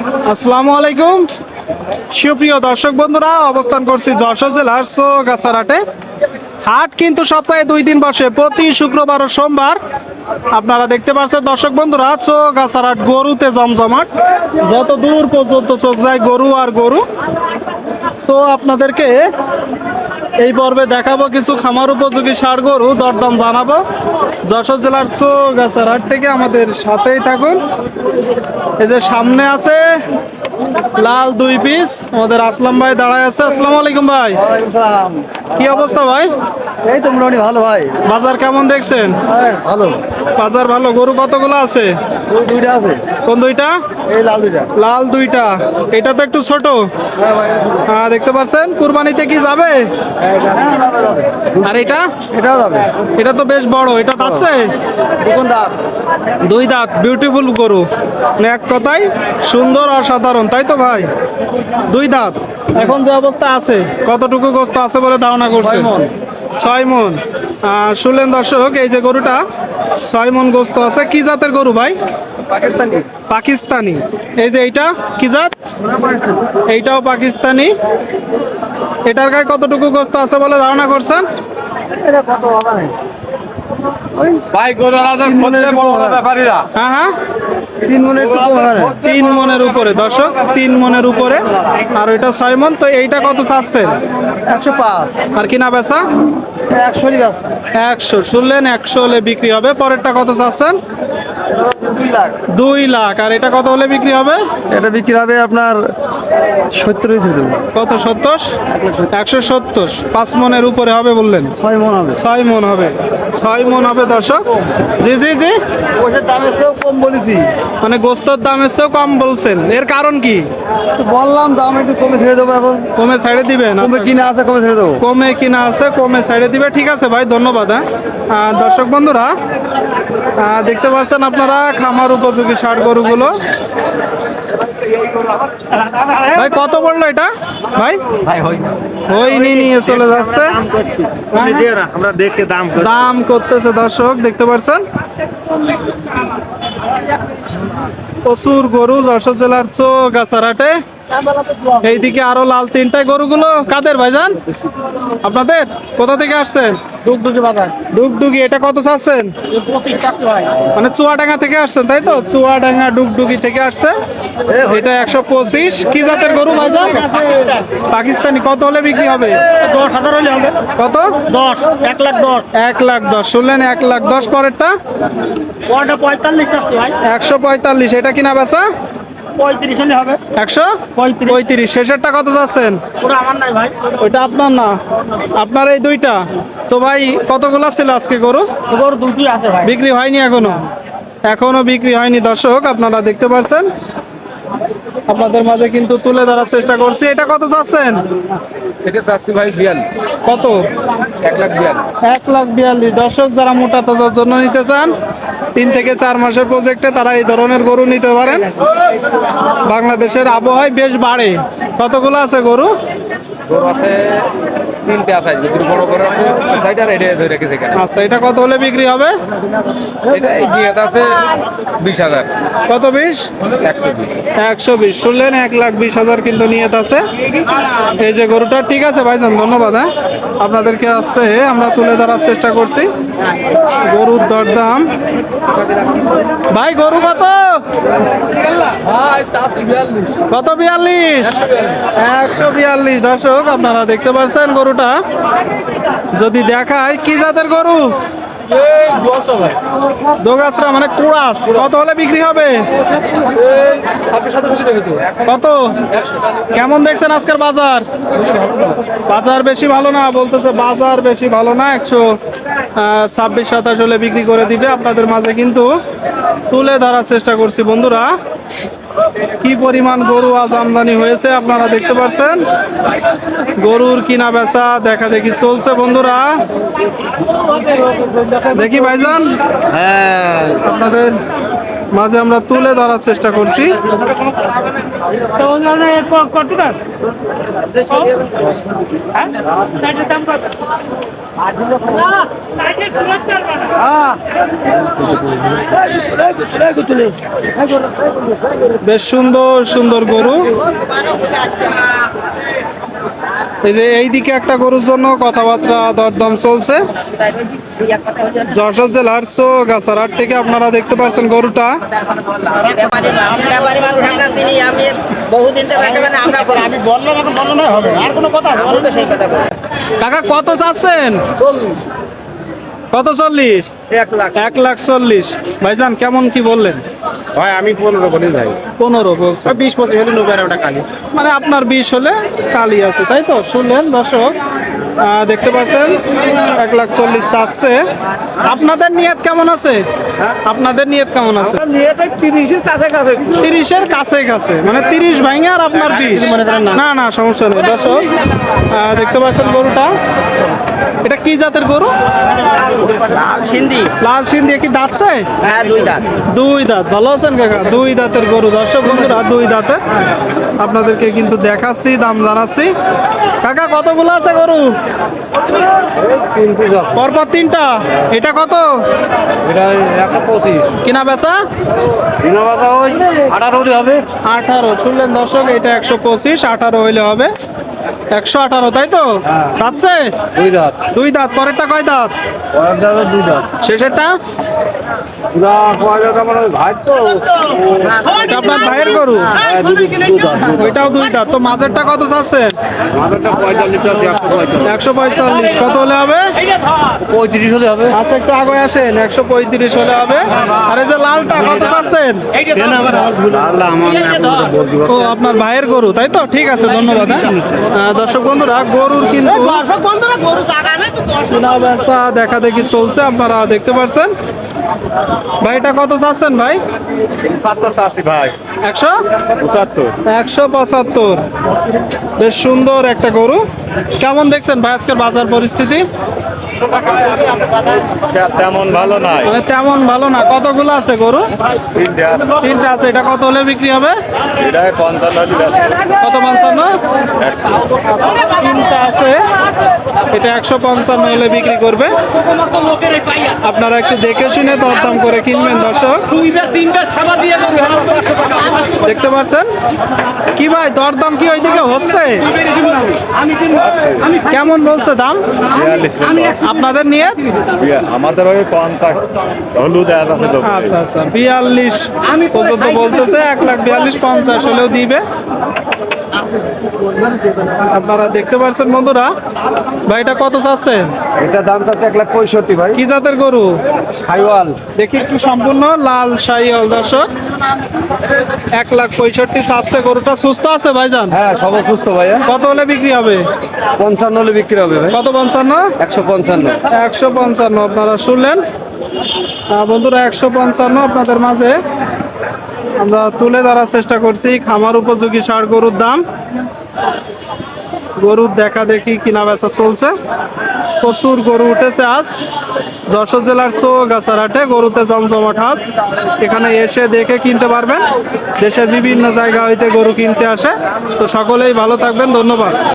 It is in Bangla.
আসসালামু আলাইকুম। সুপ্রিয় দর্শক বন্ধুরা, অবস্থান করছি যশোর জেলার সোগাছারাটে হাট কিন্তু সপ্তাহে দুই দিন বসে, প্রতি শুক্রবার ও সোমবার। আপনারা দেখতে পাচ্ছেন দর্শক বন্ধুরা চোগাছারহাট গরুতে জমজমাট। যত দূর পর্যন্ত চোখ যায় গরু আর গরু। তো আপনাদেরকে এই পর্বে দেখাবো কিছু খামার উপযোগী সার গরু, দরদাম জানাব। যশোর জেলার চোগাছারহাট থেকে আমাদের সাথেই থাকুন। এই যে সামনে আছে লাল দুই পিস আমাদের আসলাম ভাই দাঁড়ায় আছে। আসসালামু আলাইকুম ভাই। কি অবস্থা ভাই? এই তো মোটামুটি ভালো ভাই। বাজার কেমন দেখছেন? হ্যাঁ ভালো। বাজার ভালো। গরু কতগুলো আছে? দুইটা আছে। কোন দুইটা? এই লাল দুইটা। লাল দুইটা। এটা তো একটু ছোট। হ্যাঁ হ্যাঁ দেখতে পাচ্ছেন? কুরবানিতে কি যাবে? হ্যাঁ যাবে আর এটা? এটাও যাবে। এটা তো বেশ বড়। এটা আছে দুই দাঁত। বিউটিফুল গরু। এক কথায় সুন্দর অসাধারণ। তাই তো ভাই? দুই দাঁত। এখন যে অবস্থা আছে কতটুকু গোস্ত আছে বলে ধারণা করছে? ছয় মণ। ছয় মন। শুনলেন দর্শক এই যে গরুটা ছয় মন গোস্ত আছে। কি জাতের গরু ভাই? পাকিস্তানি। পাকিস্তানি। এই যে এইটা কি জাত? ওরা এইটাও পাকিস্তানি। এটার গায়ে কতটুকু গোস্ত আছে বলে ধারণা করছেন? এটা কত হবে? ভাই গরু আলাদা ব্যাপারীরা। হ্যাঁ হ্যাঁ। তিন মনের উপরে তিন মনের উপরে দর্শক তিন মনের উপরে আর ওইটা ছয় মন তো এইটা কত চাচ্ছেন? একশো পাঁচ। আর কিনা বেচা? একশোরই একশো শুনলেন একশো হলে বিক্রি হবে পরেরটা কত চাচ্ছেন? দুই লাখ। দুই লাখ আর এটা কত হলে বিক্রি হবে? এটা বিক্রি হবে আপনার সত্তর দেবো কত সত্তর? একশো সত্তর। পাঁচ মনের উপরে হবে বললেন? ছয় মন হবে। ছয় মন হবে। ছয় মন হবে দর্শক। জি জি জি। ওইটার দামের চেয়েও কম বলেছি। মানে গোস্তর দামের চেয়েও কম বলছেন। এর কারণ কি? বললাম দাম একটু কমে ছেড়ে দেবো এখন। কমে ছাড়ে দিবেন কমে। কিনা আছে কমে ছেড়ে দেবো। কমে কিনা আছে কমে সাইডে দিবে। ঠিক আছে ভাই ধন্যবাদ হ্যাঁ। দর্শক বন্ধুরা দেখতে পাচ্ছেন আপনারা খামার উপযোগী ষাট গরুগুলো। ভাই, কত পড়ল এটা? ভাই? ওই নিয়ে চলে যাচ্ছে। আমরা দেখে দাম দাম করতেছে দর্শক, দেখতে পাচ্ছেন প্রচুর গরু যশোর জেলার চোগাছারহাটে এইদিকে আরও লাল তিনটায় গরুগুলো। কাদের ভাইজান? আপনাদের? কোথা থেকে আসছেন? ডুগডুগি বাজার। ডুগডুগি এটা কত চাচ্ছেন? মানে চুয়াডাঙ্গা থেকে আসছেন তাই তো? চুয়াডাঙ্গা ডুগডুগি থেকে আসছে। এটা একশো পঁচিশ। কি জাতের গরু ভাইজান? পাকিস্তানি। কত হলে বিক্রি হবে? দশ হাজার হলে হবে। কত? দশ এক লাখ দশ। এক লাখ দশ। শুনলেন এক লাখ দশ পরেরটা? পঁয়তাল্লিশ একশো পঁয়তাল্লিশ। এটা কিনা বেচা? পঁয়ত্রিশ হলে হবে। একশো? পঁয়ত্রিশ। পঁয়ত্রিশ। শেষেরটা কত যাচ্ছেন? ওটা আমার নাই ভাই। ওইটা আপনার না। আপনার এই দুইটা। তো ভাই কতগুলা ছিল আজকে গরু? ওর দুটি আছে ভাই। বিক্রি হয়নি এখনও? এখনও বিক্রি হয়নি দর্শক আপনারা দেখতে পাচ্ছেন আপনাদের মাঝে কিন্তু তুলে ধরার চেষ্টা করছি। এটা কত চাচ্ছেন এটা চাচ্ছি ভাই বিয়াল কত? এক লাখ এক লাখ বিয়াল্লিশ। দর্শক যারা মোটা তাজার জন্য নিতে চান তিন থেকে চার মাসের প্রজেক্টে তারা এই ধরনের গরু নিতে পারেন। বাংলাদেশের আবহাওয়ায় বেশ বাড়ে। কতগুলো আছে গরু? গরু আছে তিনটে আছে দুটো বড় গরু আছে। সাইডার এটা ধরে রেখেছে এখানে। আচ্ছা এটা কত হলে বিক্রি হবে? এটা এই নিয়ে আছে বিশ হাজার। কত বিশ? একশো বিশ। একশো বিশ। শুনলেন এক লাখ বিশ হাজার কিন্তু নিয়ত আছে। এই যে গরুটা ঠিক আছে ভাইজান ধন্যবাদ হ্যাঁ। আপনাদেরকে আসছে আমরা তুলে ধরার চেষ্টা করছি। গরুর দরদাম। ভাই গরু কত? কত বিয়াল্লিশ? একশো বিয়াল্লিশ। দর্শক আপনারা দেখতে পাচ্ছেন গরুটা। যদি দেখায়, কি জাতের গরু? দোগাছরা মানে কুড়াস কত হলে বিক্রি হবে? কত? কেমন দেখছেন আজকের বাজার? বাজার বেশি ভালো না, বলতেছে বাজার বেশি ভালো না, একশো ছাব্বিশ, সাতাশ হলে বিক্রি করে দিবে। আপনাদের মাঝে কিন্তু তুলে ধরার চেষ্টা করছি, বন্ধুরা। কি পরিমাণ গরু আজ আমদানি হয়েছে আপনারা দেখতে পাচ্ছেন? গরুর কিনা বেচা দেখা দেখি চলছে বন্ধুরা। দেখি ভাইজান। হ্যাঁ। আপনাদের মাঝে আমরা তুলে ধরার চেষ্টা করছি। বেশ সুন্দর সুন্দর গরু এই যে এইদিকে একটা গরুর জন্য কথাবার্তা দরদম চলছে। যশোর জেলার সো গাছারহাট থেকে আপনারা দেখতে পাচ্ছেন গরুটা। কাকা কত চাচ্ছেন? কত চল্লিশ? এক লাখ। এক লাখ চল্লিশ। ভাইজান কেমন কি বললেন? ভাই আমি পনেরো বলি ভাই। পনেরো বলছে। বিশ পঁচিশ হলে নব্বই ওটা খালি মানে আপনার বিষ হলে কালি আছে তাই তো? শুনলেন দর্শক দেখতে পাচ্ছেন এক লাখ চল্লিশ চাচ্ছে। আপনাদের নিয়ত কেমন আছে? আপনাদের নিয়ত কেমন আছে? তিরিশের কাছে কাছে তিরিশের কাছে কাছে মানে তিরিশ ভাঙে আর আপনার বিষ না। না সমস্যা নেই। দর্শক দেখতে পাচ্ছেন গরুটা। এটা কি জাতের গরু? লাল সিন্ধি। লাল সিন্ধি কি দাঁতছে হ্যাঁ দুই দাঁত। দুই দাঁত। ভালো আছেন কাকা? দুই দাঁতের গরু। দর্শক বন্ধুরা দুই দাঁতের আপনাদেরকে কিন্তু দেখাচ্ছি দাম জানাচ্ছি। কাকা কতগুলো আছে গরু? পরপর তিনটা। এটা কত? এটা একশো পঁচিশ। কিনা বেচা? কিনা বাজা ওই আঠারো হবে। আঠারো। শুনলেন দর্শক এটা একশো পঁচিশ আঠারো হইলে হবে। একশো আঠারো তাই তো? যাচ্ছে দুই দাঁত। দুই দাঁত পরেরটা কয় দাঁত? দুই দাঁত। শেষেরটা? এটা আপনার ভাইয়ের গরু? হ্যাঁ, দুই দাঁত ওইটাও দুই দাঁত। তো মাঝেরটা কত আছে একশো পঁয়তাল্লিশ। কত হলে হবে? পঁয়ত্রিশ হলে হবে। আচ্ছা একটু আগে আসেন। একশো পঁয়ত্রিশ হলে হবে। আর এই যে লালটা কত চাচ্ছেন? ও আপনার ভাইয়ের গরু তাই তো? ঠিক আছে ধন্যবাদ হ্যাঁ। দর্শক বন্ধুরা গরুর কিন্তু দর্শক বন্ধুরা গরু জায়গা নেই তো দর্শক দেখা দেখি চলছে আপনারা দেখতে পাচ্ছেন ভাই এটা কত চাচ্ছেন ভাই? ভাই। একশো? পঁচাত্তর। একশো পঁচাত্তর। বেশ সুন্দর একটা গরু। কেমন দেখছেন ভাই আজকের বাজার পরিস্থিতি? তেমন ভালো নাই। মানে তেমন ভালো না। কতগুলো আছে গরু? তিনটে আছে। তিনটা আছে। এটা কত হলে বিক্রি হবে? এটা পঞ্চান্ন কত পঞ্চান্ন? তিনটা আছে। এটা একশো পঞ্চান্ন হলে বিক্রি করবে। আপনারা একটু দেখে শুনে দরদাম করে কিনবেন দর্শক। দুইবার তিনবার খাবার দিয়ে দেখতে পাচ্ছেন কি ভাই দরদাম কি ওইদিকে হচ্ছে? কেমন বলছে দাম? আপনাদের নিয়ে আমাদের ওই পঞ্চাশ হলুদ আচ্ছা আচ্ছা। বিয়াল্লিশ পর্যন্ত বলতেছে এক লাখ বিয়াল্লিশ পঞ্চাশ হলেও দিবে। আপনারা দেখতে পাচ্ছেন বন্ধুরা? ভাইটা কত চাচ্ছেন? এটা দাম চাচ্ছে এক লাখ পঁয়ষট্টি ভাই। কি জাতের গরু? খাইওয়াল দেখি একটু সম্পূর্ণ লাল শাহিয়াল দর্শক। এক লাখ পঁয়ষট্টি চাচ্ছে গরুটা। সুস্থ আছে ভাই ভাইজান? হ্যাঁ সব সুস্থ ভাইয়া। কত হলে বিক্রি হবে? পঞ্চান্ন হলে বিক্রি হবে ভাই। কত পঞ্চান্ন? একশো পঞ্চান্ন। একশো পঞ্চান্ন আপনারা শুনলেন। বন্ধুরা একশো পঞ্চান্ন আপনাদের মাঝে। আমরা তুলে ধরার চেষ্টা করছি খামার উপযোগী সার গরুর দাম। গরুর দেখা দেখি কিনা বেচা চলছে। প্রচুর গরু উঠেছে আজ। যশোর জেলার চো গাছারহাটে গরুতে জমজমাট হাট এখানে এসে দেখে কিনতে পারবেন। দেশের বিভিন্ন জায়গা হইতে গরু কিনতে আসে। তো সকলেই ভালো থাকবেন, ধন্যবাদ।